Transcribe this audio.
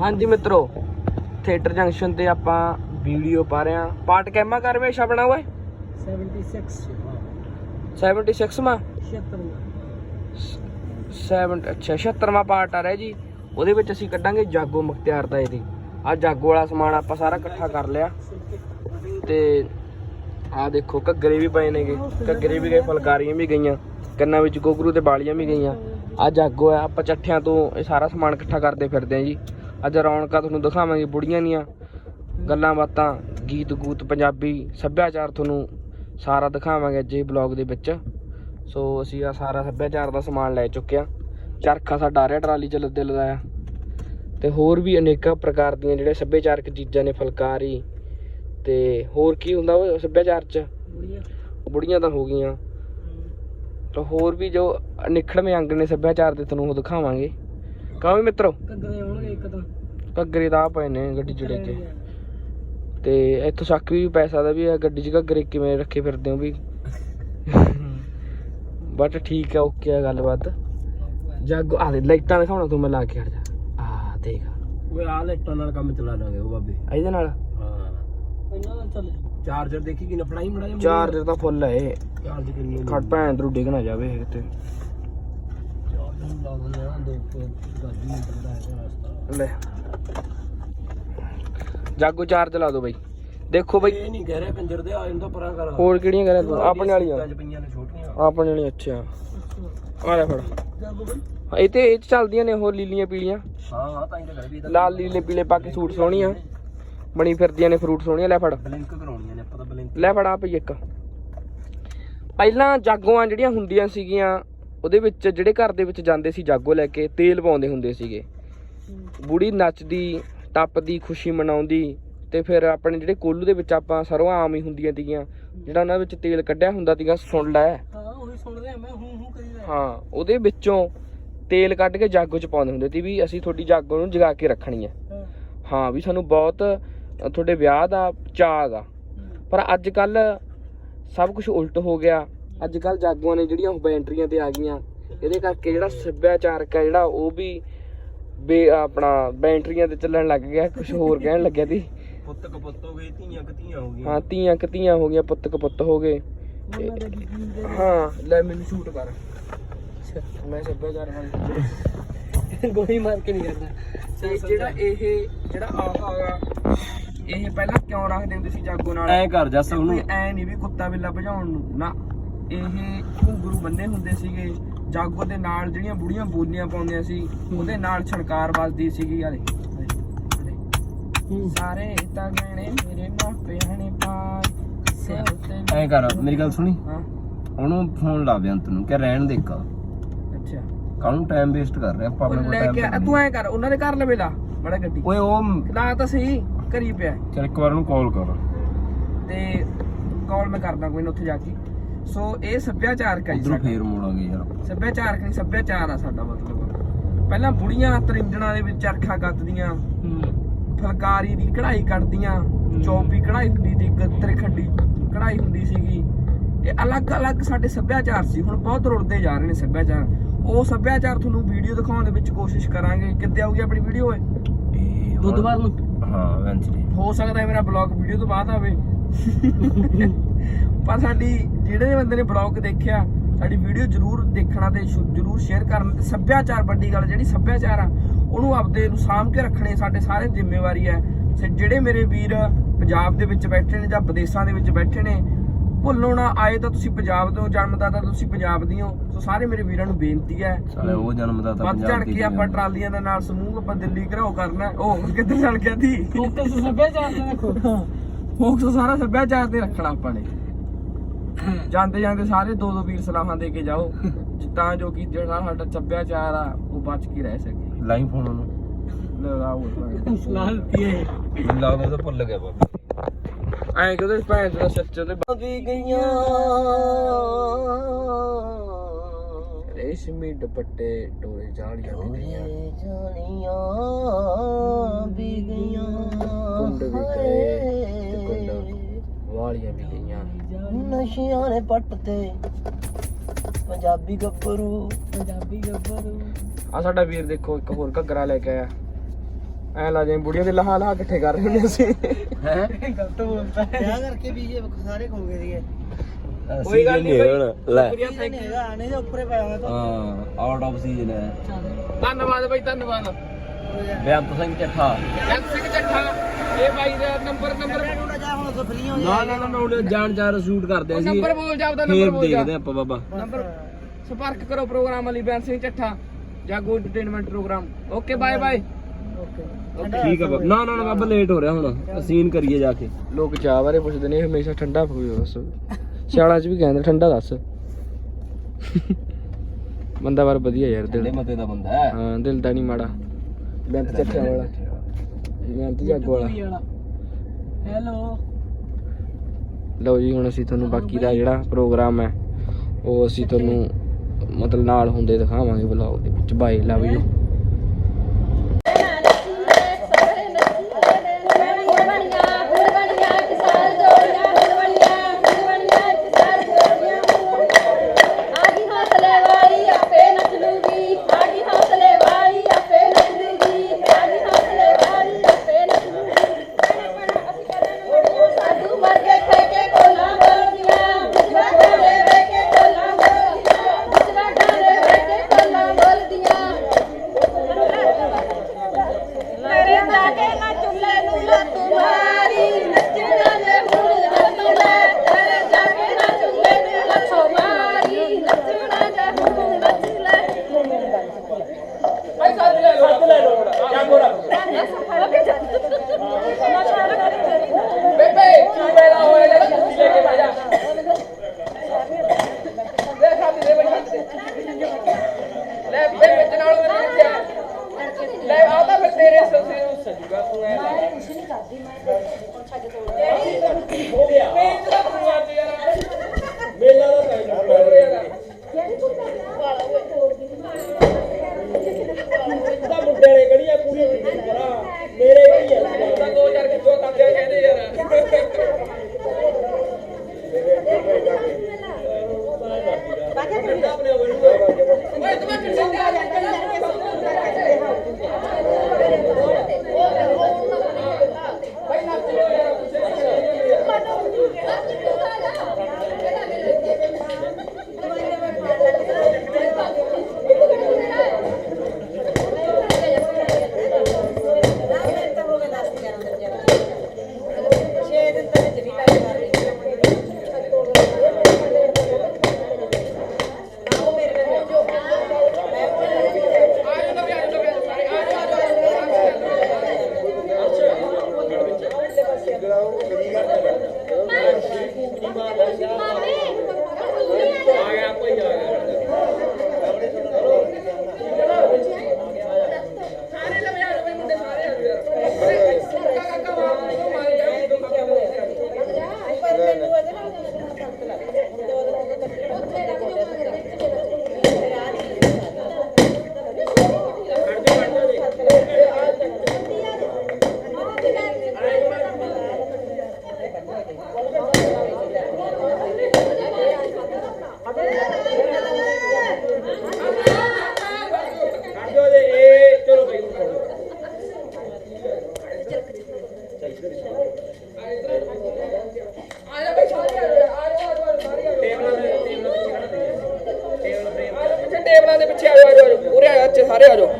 ਹਾਂਜੀ ਮਿੱਤਰੋ theatre junction ਤੇ ਆਪਾਂ ਵੀਡੀਓ ਪਾ ਰਹੇ ਆ ਪਾਰਟ ਕੈਮਾ ਕਰ ਵੇ ਛਪਣਾ ਓਏ? 76 76 ਮਾ 76 7 ਅੱਛਾ 76ਵਾਂ ਪਾਰਟ ਆ ਰਿਹਾ ਜੀ। ਉਹਦੇ ਵਿੱਚ ਅਸੀਂ ਕੱਢਾਂਗੇ ਜਾਗੋ ਮੁਖਤਿਆਰ ਦਾ ਇਹਦੀ। ਆ ਜਾਗੋ ਵਾਲਾ ਸਮਾਨ ਆਪਾਂ ਸਾਰਾ ਇਕੱਠਾ ਕਰ ਲਿਆ। ਤੇ ਆ ਦੇਖੋ ਘੱਗਰੇ ਵੀ ਪਏ ਨੇਗੇ। ਘੱਗਰੇ ਵੀ ਗਏ ਫੁਲਕਾਰੀਆਂ ਵੀ ਗਈਆਂ। ਕੰਨਾਂ ਵਿੱਚ ਗੋਗਰੂ ਤੇ ਬਾਲੀਆਂ ਵੀ ਗਈਆਂ। ਆ ਜਾਗੋ ਆ ਆਪਾਂ ਚੱਠਿਆਂ ਤੋਂ ਇਹ ਸਾਰਾ ਸਮਾਨ ਇਕੱਠਾ ਕਰਦੇ ਫਿਰਦੇ ਆ ਜੀ। ਅੱਜ ਰੌਣਕਾਂ ਤੁਹਾਨੂੰ ਦਿਖਾਵਾਂਗੇ ਬੁੜੀਆਂ ਦੀਆਂ ਗੱਲਾਂ ਬਾਤਾਂ ਗੀਤ ਗੂਤ ਪੰਜਾਬੀ ਸੱਭਿਆਚਾਰ ਤੁਹਾਨੂੰ ਸਾਰਾ ਦਿਖਾਵਾਂਗੇ ਅੱਜ ਇਹ ਬਲੌਗ ਦੇ ਵਿੱਚ। ਸੋ ਅਸੀਂ ਆ ਸਾਰਾ ਸੱਭਿਆਚਾਰ ਦਾ ਸਮਾਨ ਲੈ ਚੁੱਕੇ ਆ ਚਰਖਾ ਸਾਡਾ ਆ ਰਿਹਾ ਟਰਾਲੀ ਚ ਲੱਦੇ ਲਦਾਇਆ ਤੇ ਹੋਰ ਵੀ ਅਨੇਕਾਂ ਪ੍ਰਕਾਰ ਦੀਆਂ ਜਿਹੜੇ ਸੱਭਿਆਚਾਰਕ ਚੀਜ਼ਾਂ ਨੇ ਫੁਲਕਾਰੀ ਤੇ ਹੋਰ ਕੀ ਹੁੰਦਾ ਉਹ ਸੱਭਿਆਚਾਰ ਚ? ਬੁੜੀਆਂ। ਬੁੜੀਆਂ ਤਾਂ ਹੋ ਗਈਆਂ। ਤਾਂ ਹੋਰ ਵੀ ਜੋ ਅਨਿਖੜਵੇਂ ਅੰਗ ਨੇ ਸੱਭਿਆਚਾਰ ਦੇ ਤੁਹਾਨੂੰ ਉਹ ਦਿਖਾਵਾਂਗੇ। ਕਾਵੇਂ ਮਿੱਤਰੋ? ਕੱਗਰੇ ਆਉਣਗੇ ਇੱਕ ਤਾਂ। ਘੱਗਰੇ ਤਾਂ ਆ ਪਏ ਨੇ ਗੱਡੀ ਜਿਹੜੇ ਚ ਤੇ ਇੱਥੋਂ ਸ਼ੱਕ ਵੀ ਪੈ ਸਕਦਾ ਵੀ ਇਹ ਗੱਡੀ 'ਚ ਘੱਗਰੇ ਕਿਵੇਂ ਰੱਖੇ ਫਿਰਦੇ ਹੋ ਵੀ। ਬਟ ਠੀਕ ਆ ਓਕੇ ਆ ਗੱਲਬਾਤ। ਜੱਗ ਆ ਦੇ ਲਾਈਟਾਂ ਦਿਖਾਉਣਾ ਤੂੰ ਮੈਂ ਲਾ ਕੇ ਹਟ ਜਾ। ਆ ਦੇਖ। ਓਏ ਆ ਲੈਟਾਂ ਨਾਲ ਕੰਮ ਚਲਾ ਲਾਂਗੇ ਉਹ ਬਾਬੇ। ਇਹਦੇ ਨਾਲ? ਹਾਂ। ਇਹਨਾਂ ਦਾ ਚੱਲ। ਚਾਰਜਰ ਦੇਖੀ ਕਿ ਨਫੜਾਈ ਮੜਾ ਚਾਰਜਰ ਤਾਂ ਫੁੱਲ ਹੈ ਇਹ। ਚਾਰਜ ਕਿੰਨੀ ਖੜ ਭੈਣ ਤਰੂ ਡਿੱਗ ਨਾ ਜਾਵੇ ਇਹ ਕਿਤੇ। ਚਾਰਜਰ ਲਾ। ਜਾਗੋ ਚਾਰਜ ਲਾ ਦੋ ਬਈ। ਦੇਖੋ ਬਈ। ਇਹ ਨਹੀਂ ਕਹਿ ਰਿਹਾ ਕੰਜਰ ਦੇ ਆ ਇਹਨੂੰ ਪਰਾਂ ਕਰ। ਹੋਰ ਕਿਹੜੀਆਂ ਕਰਾਂ ਤੂੰ? ਆਪਣੇ ਵਾਲੀਆਂ। ਆਪਣੇ ਵਾਲੀਆਂ ਅੱਛਾ। ਆ ਲੈ ਫੜ। ਜਾਗੋ ਬਈ। ਹਾਂ, ਇਹ ਤੇ ਇਹ ਚੱਲਦੀਆਂ ਨੇ ਹੋਰ ਲੀਲੀਆਂ ਪੀਲੀਆਂ। ਹਾਂ ਤਾਂ ਲਾਲ ਲੀਲੇ ਪੀਲੇ ਪਾ ਕੇ ਸੂਟ ਸੋਹਣੀਆਂ। ਬਣੀ ਫਿਰਦੀਆਂ ਨੇ ਫਰੂਟ ਸੋਹਣੀਆਂ ਲੈ ਫੜ। ਬਲਿੰਕ ਕਰਾਉਣੀਆਂ ਨੇ ਆਪਾਂ ਤਾਂ ਬਲਿੰਕ ਲੈ ਫੜ ਆ ਪਈ ਇੱਕ। ਪਹਿਲਾਂ ਜਾਗੋਆਂ ਜਿਹੜੀਆਂ ਹੁੰਦੀਆਂ ਸੀਗੀਆਂ ਉਹਦੇ ਵਿੱਚ ਜਿਹੜੇ ਘਰ ਦੇ ਵਿੱਚ ਜਾਂਦੇ ਸੀ ਜਾਗੋ ਲੈ ਕੇ ਤੇਲ ਪਾਉਂਦੇ ਹੁੰਦੇ ਸੀਗੇ। ਬੁੜੀ ਨੱਚਦੀ ਟੱਪਦੀ ਖੁਸ਼ੀ ਮਨਾਉਂਦੀ ਤੇ ਫਿਰ ਆਪਣੇ ਜਿਹੜੇ ਕੋਲੂ ਦੇ ਵਿੱਚ ਆਪਾਂ ਸਰੋਂ ਆਮ ਹੀ ਹੁੰਦੀਆਂ ਤੀਗੀਆਂ ਜਿਹੜਾ ਉਹਨਾਂ ਵਿੱਚ ਤੇਲ ਕੱਢਿਆ ਹੁੰਦਾ ਤੀਗਾ ਸੁਣ ਲੈ। ਹਾਂ ਉਹੀ ਸੁਣਦੇ ਆ ਮੈਂ ਹੂੰ ਹੂੰ ਕਰੀਦਾ ਹਾਂ ਉਹਦੇ ਵਿੱਚੋਂ ਤੇਲ ਕੱਢ ਕੇ ਜਾਗੋ ਚ ਪਾਉਂਦੇ ਹੁੰਦੇ ਸੀ ਵੀ ਅਸੀਂ ਤੁਹਾਡੀ ਜਾਗੋ ਨੂੰ ਜਗਾ ਕੇ ਰੱਖਣੀ ਹੈ। ਹਾਂ ਵੀ ਸਾਨੂੰ ਬਹੁਤ ਤੁਹਾਡੇ ਵਿਆਹ ਦਾ ਚਾਅ ਗਾ ਪਰ ਅੱਜ ਕੱਲ ਸਭ ਕੁਝ ਉਲਟ ਹੋ ਗਿਆ। ਅੱਜ ਕੱਲ ਜਾਗੋਆਂ ਨੇ ਜਿਹੜੀਆਂ ਉਹ ਬੈਂਟਰੀਆਂ ਤੇ ਆ ਗਈਆਂ। ਇਹਦੇ ਕਰਕੇ ਜਿਹੜਾ ਸੱਭਿਆਚਾਰਕ ਹੈ ਜਿਹੜਾ ਉਹ ਵੀ ਬੇ ਆਪਣਾ ਬੈਂਟਰੀਆਂ ਤੇ ਚੱਲਣ ਲੱਗ ਗਿਆ ਕੁਝ ਹੋਰ ਕਹਿਣ ਲੱਗਿਆ ਸੀ। ਪੁੱਤ ਕਪੁੱਤ ਹੋ ਗਏ ਧੀਆਂ ਕਤੀਆਂ ਹੋ ਗਈਆਂ। ਹਾਂ ਧੀਆਂ ਕਤੀਆਂ ਹੋ ਗਈਆਂ ਪੁੱਤ ਕਪੁੱਤ ਹੋ ਗਏ। ਉਹਨਾਂ ਦੇ ਕੀ ਦੇ ਹਾਂ ਲੈ ਮੈਨੂੰ ਸ਼ੂਟ ਕਰ। ਮੈਂ ਸੱਭਿਆਚਾਰ ਵਾਲੀ। ਗੋਲੀ ਮਾਰ ਕੇ ਨਹੀਂ ਕਰਦਾ। ਜਿਹੜਾ ਇਹ ਜਿਹੜਾ ਆਹ ਇਹ ਪਹਿਲਾਂ ਕਿਉਂ ਰੱਖਦੇ ਹੁੰਦੇ ਸੀ ਜਾਗੋ ਨਾਲ? ਐ ਕਰ ਜੱਸ ਉਹਨੂੰ ਐ ਨਹੀਂ ਵੀ ਕੁੱਤਾ ਬਿੱਲਾ ਭਜਾਉਣ ਨੂੰ। ਨਾ। ਇਹ ਘੁੰਗਰੂ ਬੰਨੇ ਹੁੰਦੇ ਸੀਗੇ। ਜਾਗੋ ਦੇ ਨਾਲ ਜਿਹੜੀਆਂ ਬੁੜੀਆਂ ਬੋਲੀਆਂ ਪਾਉਂਦੀਆਂ ਸੀ ਉਹਦੇ ਨਾਲ ਛਣਕਾਰ ਵੱਜਦੀ ਸੀਗੀ। ਆਲੇ ਸਾਰੇ ਤਾਂ ਗਹਿਣੇ ਮੇਰੇ ਮਾਪਿਆਂ ਨੇ ਪਾਏ। ਐ ਕਰ ਮੇਰੀ ਗੱਲ ਸੁਣੀ। ਹਾਂ। ਉਹਨੂੰ ਫੋਨ ਲਾ ਬਿਆੰਤ ਨੂੰ ਕਿ ਰਹਿਣ ਦੇ ਇੱਕ। ਅੱਛਾ। ਕਾਹਨੂੰ ਟਾਈਮ ਵੇਸਟ ਕਰ ਰਿਹਾ ਆਪਾਂ ਆਪਣੇ ਕੋਲ ਲੈ ਕੇ ਆ- ਟਾਈਮ ਤੂੰ ਐ ਕਰ ਉਹਨਾਂ ਦੇ ਘਰ ਲਵੇ ਲਾ ਬੜਾ ਗੱਡੀ। ਓਏ ਉਹ ਲਾ ਤਾਂ ਸਹੀ ਕਰੀ ਪਿਆ। ਚਲ ਇੱਕ ਵਾਰ ਉਹਨੂੰ ਕਾਲ ਕਰ। ਤੇ ਕਾਲ ਮੈਂ ਕਰਦਾ ਕੋਈ ਨਾ ਉੱਥੇ ਜਾ ਕੇ। ਸੋ ਇਹ ਸੱਭਿਆਚਾਰਕ ਹੈ ਜੀ ਉਧਰੋਂ ਸਾਡਾ। ਫੇਰ ਮੋੜਾਂਗੇ ਯਾਰ। ਸੱਭਿਆਚਾਰਕ ਨਹੀਂ ਸੱਭਿਆਚਾਰ ਆ ਸਾਡਾ ਮਤਲਬ। ਪਹਿਲਾਂ ਬੁੜੀਆਂ ਤਰਿੰਜਣਾ ਦੇ ਵਿੱਚ ਚਰਖਾ ਕੱਤਦੀਆਂ ਫਲਕਾਰੀ ਦੀ ਕਢਾਈ ਕੱਢਦੀਆਂ ਚੌਪੀ ਕਢਾਈ ਹੁੰਦੀ ਸੀ ਗੱਤਰ ਖੰਡੀ ਕਢਾਈ ਹੁੰਦੀ ਸੀਗੀ। ਇਹ ਅਲੱਗ-ਅਲੱਗ ਸਾਡੇ ਸੱਭਿਆਚਾਰ ਸੀ ਹੁਣ ਬਹੁਤ ਰੁਲਦੇ ਜਾ ਰਹੇ ਨੇ ਸੱਭਿਆਚਾਰ। ਉਹ ਸੱਭਿਆਚਾਰ ਤੁਹਾਨੂੰ ਵੀਡੀਓ ਦਿਖਾਉਣ ਦੇ ਵਿੱਚ ਕੋਸ਼ਿਸ਼ ਕਰਾਂਗੇ। ਕਿੱਦੇ ਆਊਗੀ ਆਪਣੀ ਵੀਡੀਓ ਓਏ ਇਹ ਹੁਣ- ਬੁੱਧਵਾਰ ਨੂੰ? ਹਾਂ ਵੈਂਚਰੀ ਹੋ ਸਕਦਾ ਹੈ ਮੇਰਾ ਬਲੌਗ ਵੀਡੀਓ ਤੋਂ ਬਾਅਦ ਆਵੇ। ਪਰ ਸਾਡੀ ਜਿਹੜੇ ਬੰਦੇ ਨੇ ਬਲੌਗ ਦੇਖਿਆ ਸਾਡੀ ਵੀਡੀਓ ਜਰੂਰ ਦੇਖਣਾ ਤੇ ਜਰੂਰ ਸ਼ੇਅਰ ਕਰਨਾ ਤੇ ਸੱਭਿਆਚਾਰ ਵੱਡੀ ਗੱਲ ਜਿਹੜੀ ਸੱਭਿਆਚਾਰ ਆ ਉਹਨੂੰ ਆਪਦੇ ਨੂੰ ਸਾਂਭ ਕੇ ਰੱਖਣੇ ਸਾਡੇ ਸਾਰੇ ਜ਼ਿੰਮੇਵਾਰੀ ਹੈ ਤੇ ਜਿਹੜੇ ਮੇਰੇ ਵੀਰ ਪੰਜਾਬ ਦੇ ਵਿੱਚ ਬੈਠੇ ਨੇ ਜਾਂ ਵਿਦੇਸ਼ਾਂ ਦੇ ਵਿੱਚ ਬੈਠੇ ਨੇ ਭੁੱਲੋ ਨਾ ਆਏ ਤਾਂ ਤੁਸੀਂ ਪੰਜਾਬ ਤੋਂ ਜਨਮਦਾਤਾ ਤੁਸੀਂ ਪੰਜਾਬ ਦੀ ਹੋ। ਸੋ ਸਾਰੇ ਮੇਰੇ ਵੀਰਾਂ ਨੂੰ ਬੇਨਤੀ ਹੈ ਸਾਲੇ ਉਹ ਜਨਮ ਦਾ ਤਾਂ ਵੱਧ ਪੰਜਾਬ ਚੜ ਦੀ ਕੇ ਆਪਾਂ। ਟਰਾਲੀਆਂ ਦੇ ਨਾਲ ਸਮੂਹ ਆਪਾਂ ਦਿੱਲੀ ਘਰਾਓ ਕਰਨਾ। ਉਹ ਕਿੱਧਰ ਚੱਲ ਗਿਆ ਸੀ ਫੋਕਸ ਸੱਭਿਆਚਾਰ ਤੇ ਰੱਖੋ। ਫੋਕਸ ਸਾਰਾ ਸੱਭਿਆਚਾਰ ਤੇ ਰੱਖਣਾ ਆਪਾਂ ਨੇ। ਜਾਂਦੇ ਜਾਂਦੇ ਸਾਰੇ ਦੋ ਦੋ ਵੀਰ ਸਲਾਹਾਂ ਦੇ ਕੇ ਜਾਓ। ਤਾਂ ਜੋ ਕਿ ਜਿਹੜਾ ਸਾਡਾ ਸੱਭਿਆਚਾਰ ਆ ਉਹ ਬਚ ਕੇ ਰਹਿ ਸਕੇ। ਲਾਈਨ ਫੋਨ ਉਹਨੂੰ। ਲਗਾਓ ਲਾਲ ਪੀਏ ਮੈਨੂੰ ਲੱਗਦਾ ਤਾਂ ਭੁੱਲ ਗਿਆ ਬਾਬਾ। ਐਂ ਕਿਉਂ ਭੈਣ ਦਾ ਸੱਚ ਤੇ ਵੀ ਗਈਆਂ। ਰੇਸ਼ਮੀ ਦੁਪੱਟੇ ਟੋਰੇ ਜਾਲੀਆਂ ਵੀ ਗਈਆਂ ਜਾਲੀਆਂ ਵੀ ਗਈਆਂ। ਕੁੰਡ ਵੀ ਗਏ ਤੇ ਕੁੰਡ ਵਾਲੀਆਂ ਵੀ ਗਈਆਂ। ਨਸ਼ਿਆਂ ਨੇ ਪੱਟ ਤੇ। ਪੰਜਾਬੀ ਗੱਭਰੂ। ਪੰਜਾਬੀ ਗੱਭਰੂ। ਆ ਸਾਡਾ ਵੀਰ ਦੇਖੋ ਇੱਕ ਹੋਰ ਘੱਗਰਾ ਲੈ ਕੇ ਆਇਆ। ਐ ਲਾ ਜਿਵੇਂ ਬੁੜੀਆਂ ਦੇ ਲਹਾ ਲਹਾ ਇਕੱਠੇ ਕਰ ਰਹੇ ਹੁੰਦੇ ਸੀ। ਹੈ? ਗਲਤ ਬੋਲਦਾ ਵਿਆਹ ਕਰਕੇ ਵੀ ਇਹ ਸਾਰੇ ਖੋ ਗਏ ਸੀਗੇ। ਕੋਈ ਗੱਲ ਨਹੀਂ ਲੈ। thank you। ਹੈਗਾ ਆਨੇ ਦੇ ਉੱਪਰੇ ਪਿਆ ਹੋਇਆ ਤਾਂ। ਹਾਂ ਆਊਟ ਆਫ ਸੀਜ਼ਨ ਹੈ। ਧੰਨਵਾਦ ਬਾਈ ਧੰਨਵਾਦ। ਬੇਅੰਤ ਸਿੰਘ ਚੱਠਾ। ਜੰਤ ਸਿੰਘ ਚੱਠਾ ਇਹ ਬਾਈ ਦਾ ਨੰਬਰ ਨੰਬਰ ਥੋੜਾ ਜਾ ਹੁਣ ਤੋਂ ਫ੍ਰੀ ਹੋ ਨਾ ਨਾ ਨਾ ਉਹਨੇ ਜਾਣ ਜਾਣ ਸ਼ੂਟ ਕਰਦੇ ਆ ਸੀ ਨੰਬਰ ਬੋਲ ਜਾ ਆਪਦਾ ਫੇਰ ਨੰਬਰ ਬੋਲ ਜਾ। ਦੇਖਦੇ ਆਪਾਂ ਬਾਬਾ। ਨੰਬਰ ਸੰਪਰਕ ਕਰੋ ਪ੍ਰੋਗਰਾਮ ਵਾਲੀ Bains Singh Chattha Jago entertainment program. Okay bye bye ਠੀਕ ਆ ਬਾਬਾ। ਨਾ ਨਾ ਨਾ ਬਾਬਾ ਲੇਟ ਹੋ ਰਿਹਾ ਹੁਣ। ਸੀਨ ਕਰੀਏ ਜਾ ਕੇ। ਲੋਕ ਚਾਹ ਬਾਰੇ ਪੁੱਛਦੇ ਨੇ ਹਮੇਸ਼ਾ ਠੰਡਾ ਪੀਓ ਬਸ। ਸਿਆਲਾਂ 'ਚ ਵੀ ਕਹਿੰਦੇ ਠੰਡਾ ਦੱਸ। ਬੰਦਾ ਵਾਰ ਵਧੀਆ ਯਾਰ ਦਿਲ ਮਤੇ ਦਾ ਬੰਦਾ ਹੈ। ਹਾਂ ਦਿਲ ਦਾ ਨਹੀਂ ਮਾੜਾ। ਬੈਂਤ ਚੱਠਾ ਵਾਲਾ। ਬੈਂਤ ਜਾਗੋ ਵਾਲਾ। ਹੈਲੋ। ਲਓ ਜੀ ਹੁਣ ਅਸੀਂ ਤੁਹਾਨੂੰ ਬਾਕੀ ਦਾ ਜਿਹੜਾ ਪ੍ਰੋਗਰਾਮ ਹੈ ਉਹ ਅਸੀਂ ਤੁਹਾਨੂੰ ਮਤਲਬ ਨਾਲ ਹੁੰਦੇ ਦਿਖਾਵਾਂਗੇ ਵਲੌਗ ਦੇ ਵਿੱਚ। Bye love you. ਸਾਥੀ ਦੇ ਬੜੀ ਲੈ ਬੇ ਵਿੱਚ ਨਾਲ ਉਹਦੇ ਵਿੱਚ ਆ। ਲੈ ਆ ਤਾਂ ਫਿਰ ਤੇਰੇ ਸਸੇ ਨੂੰ ਸਜੂਗਾ ਤੂੰ ਐ ਲੈ ਹੋ ਗਿਆ ਮੇਜ ਦਾ ਪੂਆ ਤੇ ਯਾਰ ਮੇਲਾ ਦਾ ਟਾਈਮ ਯਾਰ ਤਾਂ ਮੁੰਡੇ ਪੂਰੀ ਕਰਾ ਮੇਰੇ 2000 ਕਿੱਥੋਂ ਕਰਦੇ ਕਹਿੰਦੇ ਯਾਰ। やろ。